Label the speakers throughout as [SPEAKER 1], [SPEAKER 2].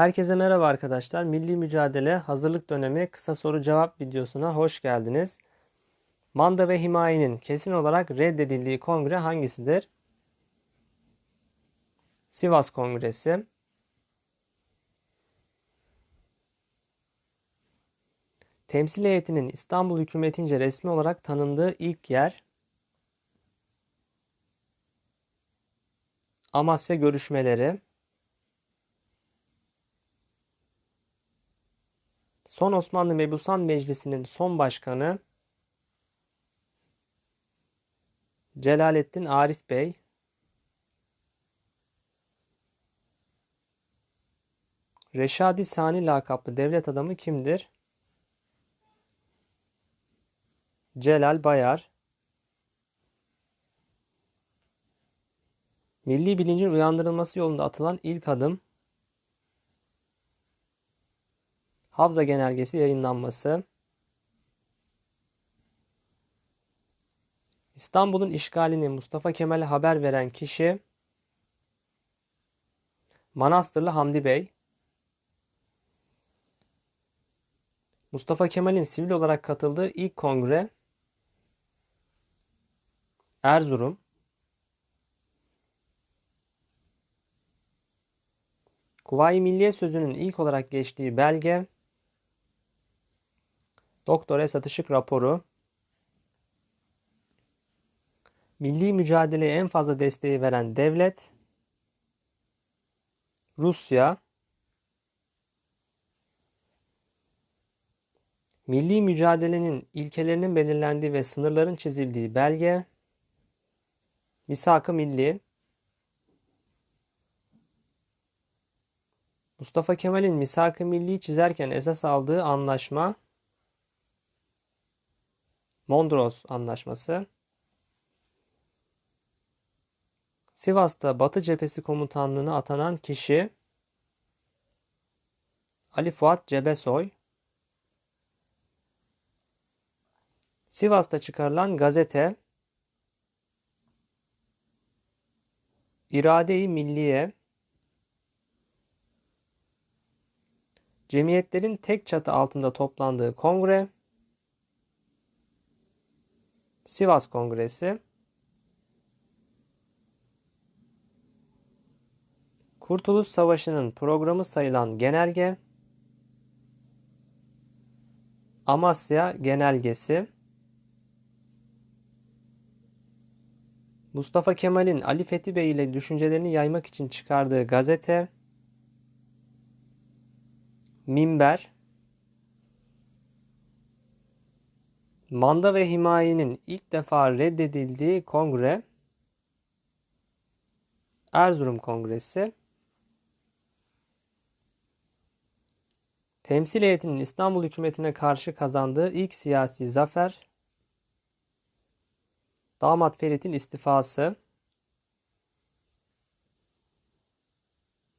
[SPEAKER 1] Herkese merhaba arkadaşlar. Milli Mücadele Hazırlık Dönemi kısa soru cevap videosuna hoş geldiniz. Manda ve himayenin kesin olarak reddedildiği kongre hangisidir? Sivas Kongresi. Temsil heyetinin İstanbul hükümetince resmi olarak tanındığı ilk yer Amasya görüşmeleri. Son Osmanlı Mebusan Meclisi'nin son başkanı Celalettin Arif Bey. Reşadi Sani lakaplı devlet adamı kimdir? Celal Bayar. Milli bilincin uyandırılması yolunda atılan ilk adım Havza Genelgesi yayınlanması, İstanbul'un işgalini Mustafa Kemal'e haber veren kişi Manastırlı Hamdi Bey, Mustafa Kemal'in sivil olarak katıldığı ilk kongre Erzurum, Kuvayi Milliye sözünün ilk olarak geçtiği belge Doktor Esat raporu. Milli mücadeleye en fazla desteği veren devlet. Rusya. Milli mücadelenin ilkelerinin belirlendiği ve sınırların çizildiği belge. Misak-ı Milli. Mustafa Kemal'in Misak-ı Milli'yi çizerken esas aldığı anlaşma Mondros Anlaşması. Sivas'ta Batı Cephesi Komutanlığı'na atanan kişi Ali Fuat Cebesoy. Sivas'ta çıkarılan gazete İrade-i Milliye. Cemiyetlerin tek çatı altında toplandığı kongre Sivas Kongresi. Kurtuluş Savaşı'nın programı sayılan genelge. Amasya Genelgesi. Mustafa Kemal'in Ali Fethi Bey ile düşüncelerini yaymak için çıkardığı gazete. Minber Manda ve himayenin ilk defa reddedildiği kongre Erzurum Kongresi Temsil heyetinin İstanbul hükümetine karşı kazandığı ilk siyasi zafer Damat Ferit'in istifası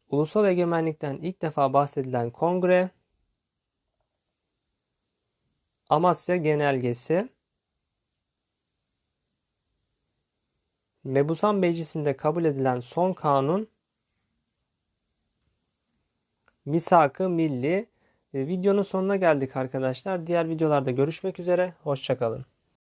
[SPEAKER 1] Ulusal egemenlikten ilk defa bahsedilen kongre Amasya Genelgesi Mebusan Meclisi'nde kabul edilen son kanun Misak-ı Milli. E, videonun sonuna geldik arkadaşlar. Diğer videolarda görüşmek üzere. Hoşçakalın.